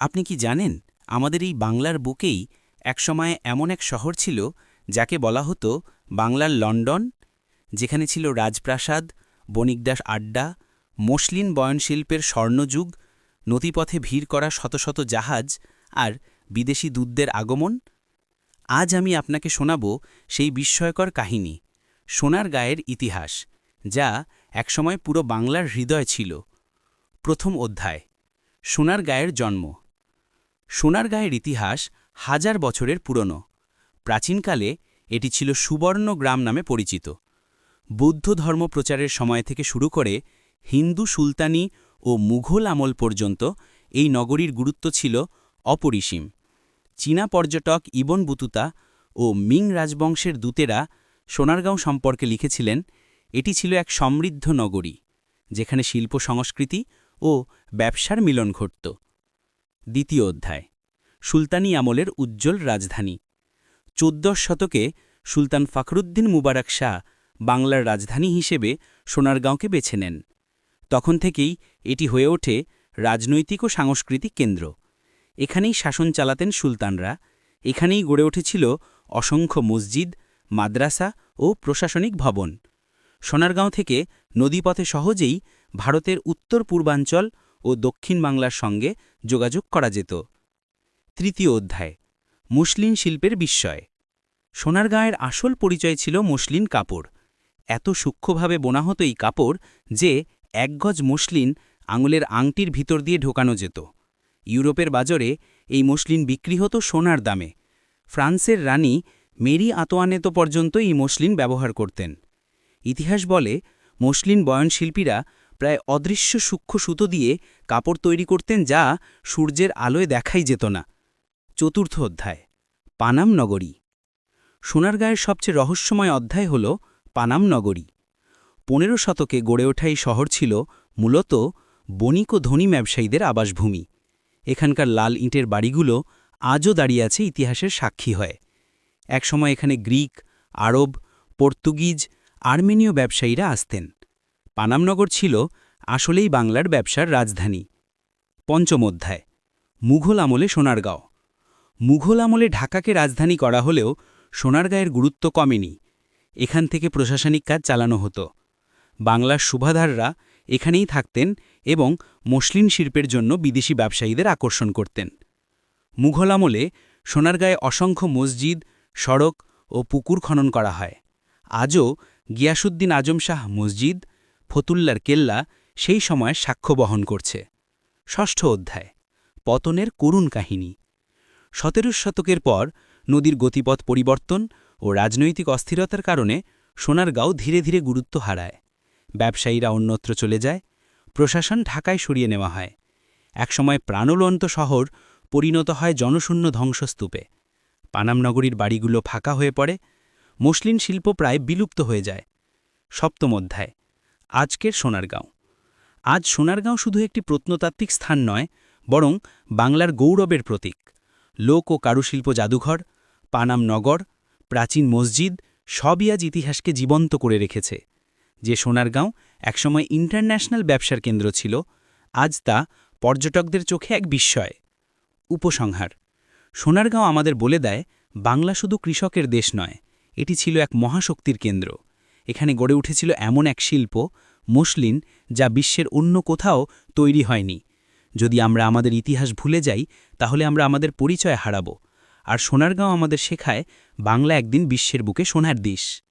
আপনি কি জানেন, আমাদের এই বাংলার বুকেই একসময় এমন এক শহর ছিল যাকে বলা হতো বাংলার লন্ডন, যেখানে ছিল রাজপ্রাসাদ, বণিকদাস আড্ডা, মসলিন বয়নশিল্পের স্বর্ণযুগ, নদীপথে ভিড় করা শত শত জাহাজ আর বিদেশি দূতদের আগমন? আজ আমি আপনাকে শোনাব সেই বিস্ময়কর কাহিনী, সোনার গায়ের ইতিহাস, যা একসময় পুরো বাংলার হৃদয় ছিল। প্রথম অধ্যায়, সোনার গায়ের জন্ম। সোনার গায়ের ইতিহাস হাজার বছরের পুরনো। প্রাচীনকালে এটি ছিল সুবর্ণ গ্রাম নামে পরিচিত। বৌদ্ধ ধর্ম প্রচারের সময় থেকে শুরু করে হিন্দু সুলতানি ও মুঘল আমল পর্যন্ত এই নগরীর গুরুত্ব ছিল অপরিসীম। চীনা পর্যটক ইবন বুতুতা ও মিং রাজবংশের দূতেরা সোনারগাঁও সম্পর্কে লিখেছিলেন, এটি ছিল এক সমৃদ্ধ নগরী, যেখানে শিল্প সংস্কৃতি ও ব্যবসার মিলন ঘটত। দ্বিতীয় অধ্যায়। সুলতানি আমলের উজ্জ্বল রাজধানী। চোদ্দশ শতকে সুলতান ফখরুদ্দিন মুবারক শাহ বাংলার রাজধানী হিসেবে সোনারগাঁওকে বেছে নেন। তখন থেকেই এটি হয়ে ওঠে রাজনৈতিক ও সাংস্কৃতিক কেন্দ্র। এখানেই শাসন চালাতেন সুলতানরা। এখানেই গড়ে উঠেছিল অসংখ্য মসজিদ, মাদ্রাসা ও প্রশাসনিক ভবন। সোনারগাঁও থেকে নদীপথে সহজেই ভারতের উত্তর পূর্বাঞ্চল ও দক্ষিণ বাংলার সঙ্গে যোগাযোগ করা যেত। তৃতীয় অধ্যায়, মুসলিম শিল্পের বিস্ময়। সোনারগাঁয়ের আসল পরিচয় ছিল মসলিন কাপড়। এত সূক্ষ্মভাবে বোনা হতো এই কাপড় যে এক গজ মসলিন আঙুলের আংটির ভিতর দিয়ে ঢোকানো যেত। ইউরোপের বাজারে এই মসলিন বিক্রি হতো সোনার দামে। ফ্রান্সের রানী মেরি আতোয়ানেতো পর্যন্ত এই মসলিন ব্যবহার করতেন। ইতিহাস বলে, মসলিন বয়নশিল্পীরা প্রায় অদৃশ্য সূক্ষ্ম সুতো দিয়ে কাপড় তৈরি করতেন যা সূর্যের আলোয় দেখাই যেত না। চতুর্থ অধ্যায়, পানাম নগরী। সোনারগাঁয়ের সবচেয়ে রহস্যময় অধ্যায় হল পানাম নগরী। পনেরো শতকে গড়ে ওঠা এই শহর ছিল মূলত বণিক ও ধনী ব্যবসায়ীদের আবাসভূমি। এখানকার লাল ইঁটের বাড়িগুলো আজও দাঁড়িয়ে আছে ইতিহাসের সাক্ষী হয়। একসময় এখানে গ্রিক, আরব, পর্তুগিজ, আর্মেনীয় ব্যবসায়ীরা আসতেন। পানামনগর ছিল আসলেই বাংলার ব্যবসার রাজধানী। পঞ্চম অধ্যায়, মুঘল আমলে সোনারগাঁও। মুঘল আমলে ঢাকাকে রাজধানী করা হলেও সোনারগাঁয়ের গুরুত্ব কমেনি। এখান থেকে প্রশাসনিক কাজ চালানো হতো। বাংলার সুবাধাররা এখানেই থাকতেন এবং মসলিন শিল্পের জন্য বিদেশি ব্যবসায়ীদের আকর্ষণ করতেন। মুঘল আমলে সোনারগাঁয়ে অসংখ্য মসজিদ, সড়ক ও পুকুর খনন করা হয়। আজও গিয়াসুদ্দিন আজম শাহ মসজিদ ফতুল্লার কেল্লা সেই সময় সাক্ষ্য বহন করছে। ষষ্ঠ অধ্যায়, পতনের করুণ কাহিনী। সতেরো শতকের পর নদীর গতিপথ পরিবর্তন ও রাজনৈতিক অস্থিরতার কারণে সোনারগাঁও ধীরে ধীরে গুরুত্ব হারায়। ব্যবসায়ীরা অন্যত্র চলে যায়, প্রশাসন ঢাকায় সরিয়ে নেওয়া হয়। একসময় প্রাণলন্ত শহর পরিণত হয় জনশূন্য ধ্বংসস্তূপে। পানামনগরীর বাড়িগুলো ফাঁকা হয়ে পড়ে, মসলিন শিল্প প্রায় বিলুপ্ত হয়ে যায়। সপ্তম অধ্যায় আজকের সোনারগাঁও। আজ সোনারগাঁও শুধু একটি প্রত্নতাত্ত্বিক স্থান নয়, বরং বাংলার গৌরবের প্রতীক। লোক ও কারুশিল্প জাদুঘর, পানাম নগর, প্রাচীন মসজিদ সবই আজ ইতিহাসকে জীবন্ত করে রেখেছে। যে সোনারগাঁও একসময় ইন্টারন্যাশনাল ব্যবসার কেন্দ্র ছিল, আজ তা পর্যটকদের চোখে এক বিস্ময়। উপসংহার, সোনারগাঁও আমাদের বলে দেয়, বাংলা শুধু কৃষকের দেশ নয়, এটি ছিল এক মহাশক্তির কেন্দ্র। এখানে গড়ে উঠেছিল এমন এক শিল্প, মুসলিন, যা বিশ্বের অন্য কোথাও তৈরি হয়নি। যদি আমরা আমাদের ইতিহাস ভুলে যাই, তাহলে আমরা আমাদের পরিচয় হারাব। আর সোনারগাঁও আমাদের শেখায়, বাংলা একদিন বিশ্বের বুকে সোনার দেশ।